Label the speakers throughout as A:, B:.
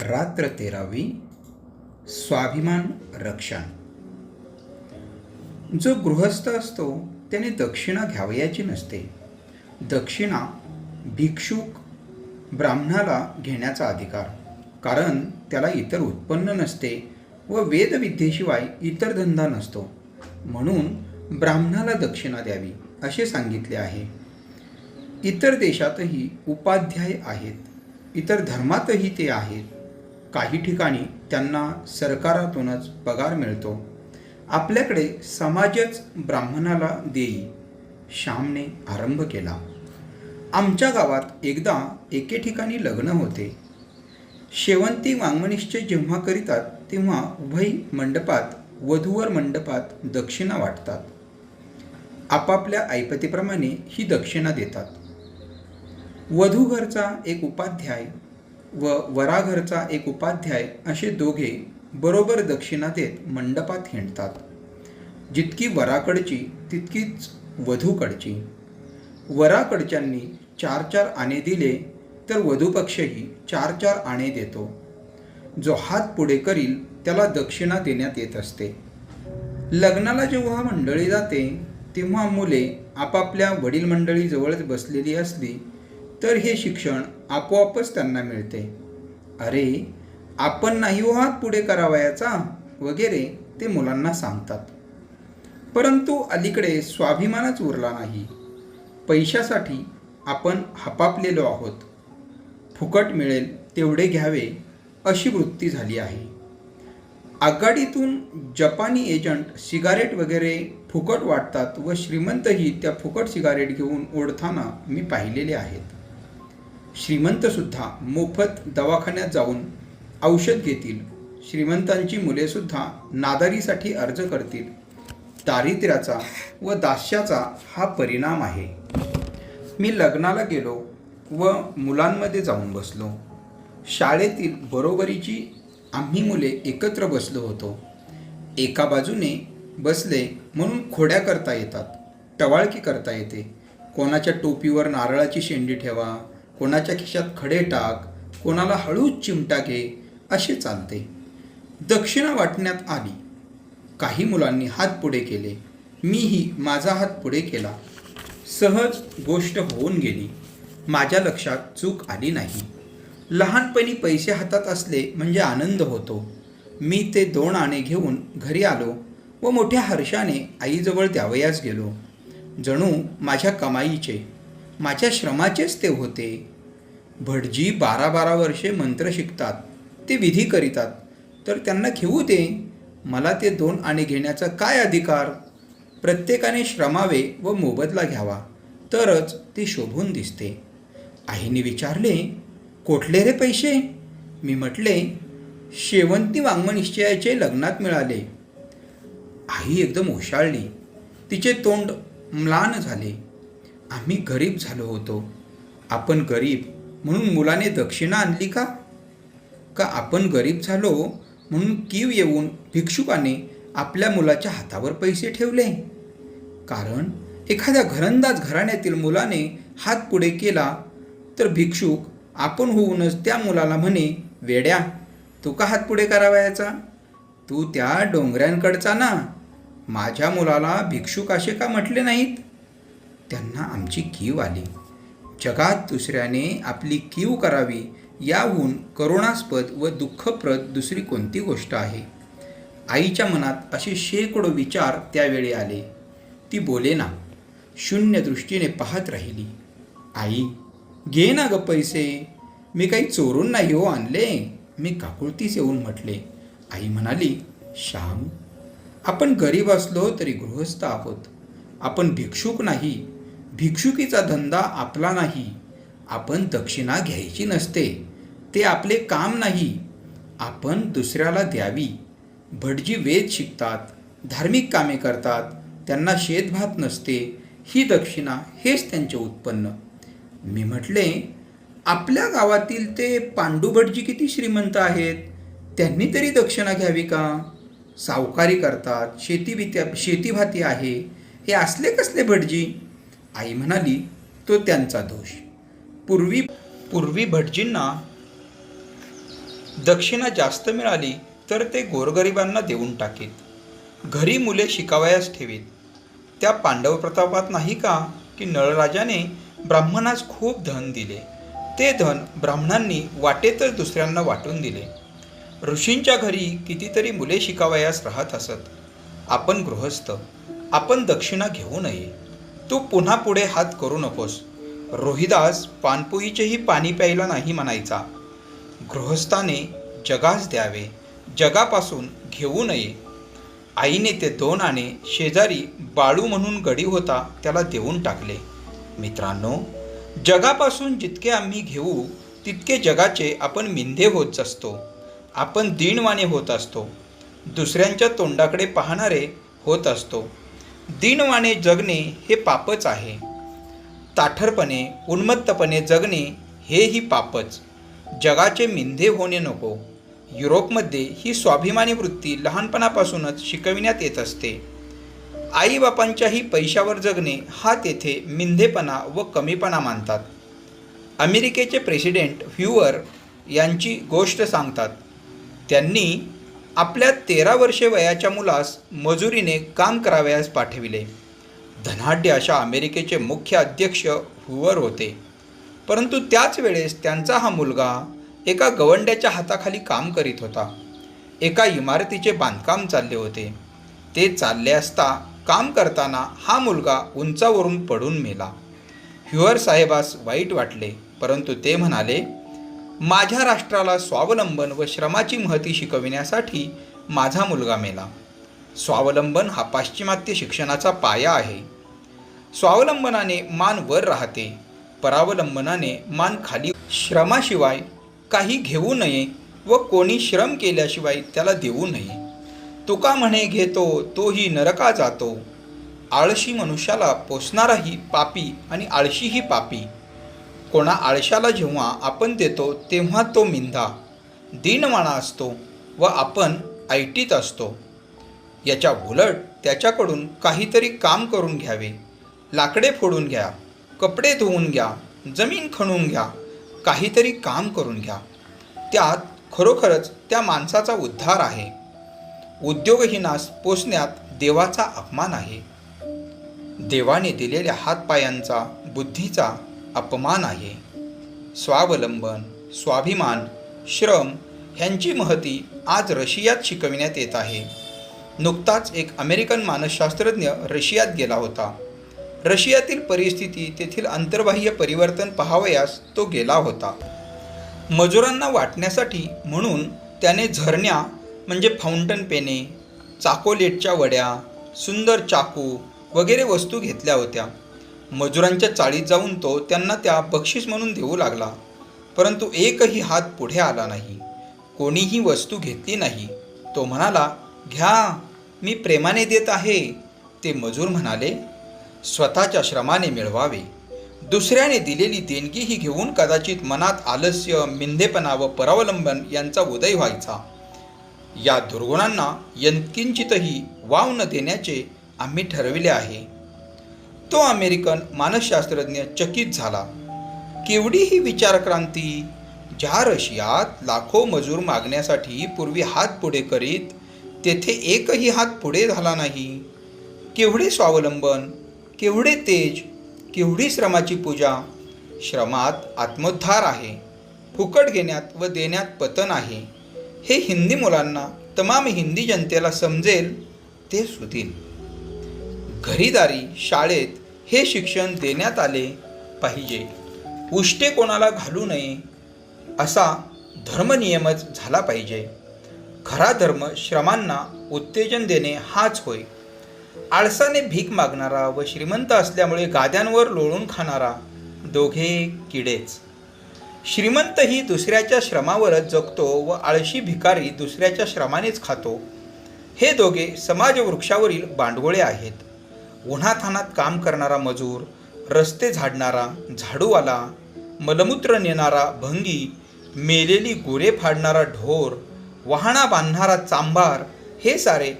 A: रात्र तेरावी स्वाभिमान रक्षण. जो गृहस्थ असतो त्याने दक्षिणा घ्यावयाची नसते. दक्षिणा भिक्षुक ब्राह्मणाला घेण्याचा अधिकार कारण त्याला इतर उत्पन्न नसते व वेदविद्येशिवाय इतर धंदा नसतो. म्हणून ब्राह्मणाला दक्षिणा द्यावी असे सांगितले आहे. इतर देशातही उपाध्याय आहेत इतर धर्मातही ते आहेत. काही ठिकाणी त्यांना सरकारातूनच पगार मिळतो. आपल्याकडे समाजच ब्राह्मणाला देई श्यामने आरंभ केला. आमच्या गावात एकदा एके ठिकाणी लग्न होते. शेवंती वाङ्मनिश्चय जेव्हा करीतात तेव्हा उभय मंडपात वधूवर मंडपात दक्षिणा वाटतात. आपापल्या ऐपतीप्रमाणे ही दक्षिणा देतात. वधू घरचा एक उपाध्याय व वराघरचा एक उपाध्याय असे दोघे बरोबर दक्षिणा देत मंडपात हिंडतात. जितकी वराकडची तितकीच वधूकडची. वराकडच्यांनी चार चार आणे दिले तर वधूपक्षही चार चार आणे देतो. जो हात पुढे करील त्याला दक्षिणा देण्यात येत असते. लग्नाला जेव्हा मंडळी जाते तेव्हा मुले आपापल्या वडील मंडळीजवळच बसलेली असली तर हे शिक्षण आपोआपच त्यांना मिळते. अरे आपण नाही हो हात पुढे करावयाचा? वगैरे ते मुलांना सांगतात. परंतु अलीकडे स्वाभिमानच उरला नाही. पैशासाठी आपण हपापलेलो आहोत. फुकट मिळेल तेवढे घ्यावे अशी वृत्ती झाली आहे. आघाडीतून जपानी एजंट सिगारेट वगैरे फुकट वाटतात व श्रीमंतही त्या फुकट सिगारेट घेऊन ओढताना मी पाहिलेले आहेत. श्रीमंतसुद्धा मोफत दवाखान्यात जाऊन औषध घेतील. श्रीमंतांची मुलेसुद्धा नादारीसाठी अर्ज करतील. दारिद्र्याचा व दास्याचा हा परिणाम आहे. मी लग्नाला गेलो व मुलांमध्ये जाऊन बसलो. शाळेतील बरोबरीची आम्ही मुले एकत्र बसलो होतो. एका बाजूने बसले म्हणून खोड्या करता येतात टवाळकी करता येते. कोणाच्या टोपीवर नारळाची शेंडी ठेवा कोणाच्या खिशात खडे टाक कोणाला हळूच चिमटा घे असे चालते. दक्षिणा वाटण्यात आली. काही मुलांनी हात पुढे केले. मीही माझा हात पुढे केला. सहज गोष्ट होऊन गेली. माझ्या लक्षात चूक आली नाही. लहानपणी पैसे हातात असले म्हणजे आनंद होतो. मी ते दोन आणे घेऊन घरी आलो व मोठ्या हर्षाने आईजवळ द्यावयास गेलो. जणू माझ्या कमाईचे माझ्या श्रमाचेच ते होते. भटजी बारा बारा वर्षे मंत्र शिकतात ते विधी करीतात. तर त्यांना घेऊ दे मला ते दोन आणे घेण्याचा काय अधिकार? प्रत्येकाने श्रमावे व मोबदला घ्यावा तरच ते शोभून दिसते. आईने विचारले कोठले रे पैसे मी म्हटले शेवंती वाङ्मनिश्चयाचे लग्नात मिळाले. आई एकदम ओशाळली तिचे तोंड म्लान झाले. आम्ही गरीब झालो होतो. आपण गरीब म्हणून मुलाने दक्षिणा आणली का? का आपण गरीब झालो म्हणून कीव येऊन भिक्षुकाने आपल्या मुलाच्या हातावर पैसे ठेवले? कारण एखाद्या घरंदाज घराण्यातील मुलाने हात पुढे केला तर भिक्षुक आपण होऊनच त्या मुलाला म्हणे वेड्या तू का हात पुढे करावयाचा? तू त्या डोंगऱ्यांकडचा ना. माझ्या मुलाला भिक्षुक असे का म्हटले नाहीत? त्यांना आमची कीव आली. जगात दुसऱ्याने आपली कीव करावी याहून करुणास्पद व दुःखप्रद दुसरी कोणती गोष्ट आहे? आईच्या मनात असे शेकडो विचार त्यावेळी आले. ती बोले ना शून्य दृष्टीने पाहत राहिली. आई घे ना ग पैसे. मी काही चोरून नाही हो आणले. मी काकुळतीस येऊन म्हटले. आई म्हणाली श्याम आपण गरीब असलो तरी गृहस्थ आहोत. आपण भिक्षुक नाही. भिक्षुकीचा धंदा आपला नाही. आपण दक्षिणा घ्यायची नसते. ते आपले काम नाही. आपण दुसऱ्याला द्यावी. भटजी वेद शिकतात धार्मिक कामे करतात त्यांना शेतभात नसते. ही दक्षिणा हेच त्यांचे उत्पन्न. मी म्हटले आपल्या गावातील ते पांडू भटजी किती श्रीमंत आहेत? त्यांनी तरी दक्षिणा घ्यावी का? सावकारी करतात शेती शेतीभाती आहे. हे असले कसले भटजी? आई म्हणाली तो त्यांचा दोष. पूर्वी पूर्वी भटजींना दक्षिणा जास्त मिळाली तर ते गोरगरिबांना देऊन टाकीत. घरी मुले शिकावयास ठेवीत. त्या पांडव प्रतापात नाही का की नळराजाने ब्राह्मणास खूप धन दिले. ते धन ब्राह्मणांनी वाटेतच दुसऱ्यांना वाटून दिले. ऋषींच्या घरी कितीतरी मुले शिकावयास राहत असत. आपण गृहस्थ. आपण दक्षिणा घेऊ नये. तू पुन्हा पुढे हात करू नकोस. रोहिदास पानपोईचेही पाणी प्यायला नाही म्हणायचा. गृहस्थाने जगास द्यावे जगापासून घेऊ नये. आईने ते दोन आणे शेजारी बाळू म्हणून गडी होता त्याला देऊन टाकले. मित्रांनो जगापासून जितके आम्ही घेऊ तितके जगाचे आपण मिंधे होत असतो. आपण दीणवाने होत असतो. दुसऱ्यांच्या तोंडाकडे पाहणारे होत असतो. दिनवाणे जगणे हे पापच आहे. ताठरपणे उन्मत्तपणे जगणे हेही पापच. जगाचे मिंधे होणे नको. युरोपमध्ये ही स्वाभिमानी वृत्ती लहानपणापासूनच शिकविण्यात येत असते. आईबापांच्याही पैशावर जगणे हा तेथे मिंधेपणा व कमीपणा मानतात. अमेरिकेचे प्रेसिडेंट ह्युअर यांची गोष्ट सांगतात. त्यांनी आपल्या तेरा वर्षे वयाच्या मुलास मजुरीने काम करावयास पाठविले. धनाढ्य अशा अमेरिकेचे मुख्य अध्यक्ष हुवर होते. परंतु त्याच वेळेस त्यांचा हा मुलगा एका गवंड्याच्या हाताखाली काम करीत होता. एका इमारतीचे बांधकाम चालले होते. ते चालले असता काम करताना हा मुलगा उंचावरून पडून मेला. ह्युअर साहेबास वाईट वाटले परंतु ते म्हणाले माझ्या राष्ट्राला स्वावलंबन व श्रमाची महती शिकविण्यासाठी माझा मुलगा मेला. स्वावलंबन हा पाश्चिमात्य शिक्षणाचा पाया आहे. स्वावलंबनाने मान वर राहते. परावलंबनाने मान खाली श्रमाशिवाय काही घेऊ नये व कोणी श्रम केल्याशिवाय त्याला देऊ नये. तुका म्हणे घेतो तोही नरका जातो. आळशी मनुष्याला पोसणाराही पापी आणि आळशीही पापी. कोणा आळशाला जेव्हा आपण देतो तेव्हा तो मिंधा. दीनवाणा असतो व आपण ऐटीत असतो. याच्या उलट त्याच्याकडून काहीतरी काम करून घ्यावे. लाकडे फोडून घ्या कपडे धुवून घ्या जमीन खणून घ्या काहीतरी काम करून घ्या. त्यात खरोखरच त्या माणसाचा उद्धार आहे. उद्योगहीनास पोचण्यात देवाचा अपमान आहे. देवाने दिलेल्या हातपायांचा बुद्धीचा अपमान आहे. स्वावलंबन स्वाभिमान श्रम ह्यांची महती आज रशियात शिकविण्यात येत आहे. नुकताच एक अमेरिकन मानसशास्त्रज्ञ रशियात गेला होता. रशियातील परिस्थिती तेथील अंतर्बाह्य परिवर्तन पहावयास तो गेला होता. मजुरांना वाटण्यासाठी म्हणून त्याने झरण्या म्हणजे फाउंटन पेने चाकोलेटच्या वड्या सुंदर चाकू वगैरे वस्तू घेतल्या होत्या. मजुरांच्या चाळीत जाऊन तो त्यांना त्या बक्षीस म्हणून देऊ लागला. परंतु एकही हात पुढे आला नाही. कोणीही वस्तू घेतली नाही. तो म्हणाला घ्या मी प्रेमाने देत आहे. ते मजूर म्हणाले स्वतःच्या श्रमाने मिळवावे. दुसऱ्याने दिलेली देणगी ही घेऊन कदाचित मनात आलस्य मिंधेपणा व परावलंबन यांचा उदय व्हायचा. या दुर्गुणांना यंकिंचितही वाव न देण्याचे आम्ही ठरविले आहे. तो अमेरिकन मानसशास्त्रज्ञ चकित झाला. केवढी ही विचारक्रांती? ज्या रशियात लाखो मजूर मागण्यासाठी पूर्वी हात पुढे करीत तेथे एकही हात पुढे झाला नाही. केवढे स्वावलंबन केवढे तेज केवढी श्रमाची पूजा. श्रमात आत्मोद्धार आहे फुकट घेण्यात व देण्यात पतन आहे. हे हिंदी मुलांना तमाम हिंदी जनतेला समजेल ते सुधील घरीदारी शाळेत हे शिक्षण देण्यात आले पाहिजे. उष्टे कोणाला घालू नये असा धर्मनियमच झाला पाहिजे. खरा धर्म श्रमांना उत्तेजन देणे हाच होय. आळसाने भीक मागणारा व श्रीमंत असल्यामुळे गाद्यांवर लोळून खाणारा दोघे किडेच. श्रीमंतही दुसऱ्याच्या श्रमावरच जगतो व आळशी भिकारी दुसऱ्याच्या श्रमानेच खातो. हे दोघे समाजवृक्षावरील बांडगोळे आहेत. उन्हातानात काम करणारा मजूर रस्ते झाडणारा झाडूवाला मलमूत्र नेणारा भंगी मेलेली गोरे फाडणारा ढोर वाहना बांधणारा चांभार हे सारे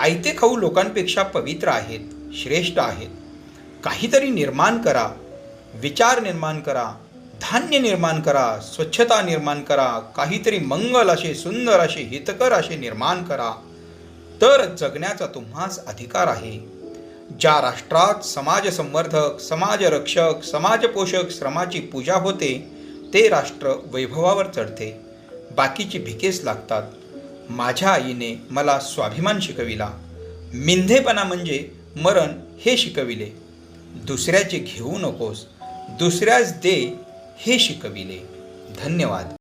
A: आयते खाऊ लोकांपेक्षा पवित्र आहेत श्रेष्ठ आहेत. काहीतरी निर्माण करा विचार निर्माण करा धान्य निर्माण करा स्वच्छता निर्माण करा काहीतरी मंगल असे सुंदर असे हितकर असे निर्माण करा. तर जगण्याचा तुम्हास अधिकार आहे. ज्या राष्ट्रात समाज संवर्धक समाजरक्षक समाजपोषक श्रमाची पूजा होते ते राष्ट्र वैभवावर चढते. बाकीची भिकेस लागतात. माझ्या आईने मला स्वाभिमान शिकविला. मिंधेपणा म्हणजे मरण हे शिकविले. दुसऱ्याचे घेऊ नकोस दुसऱ्याच दे हे शिकविले. धन्यवाद.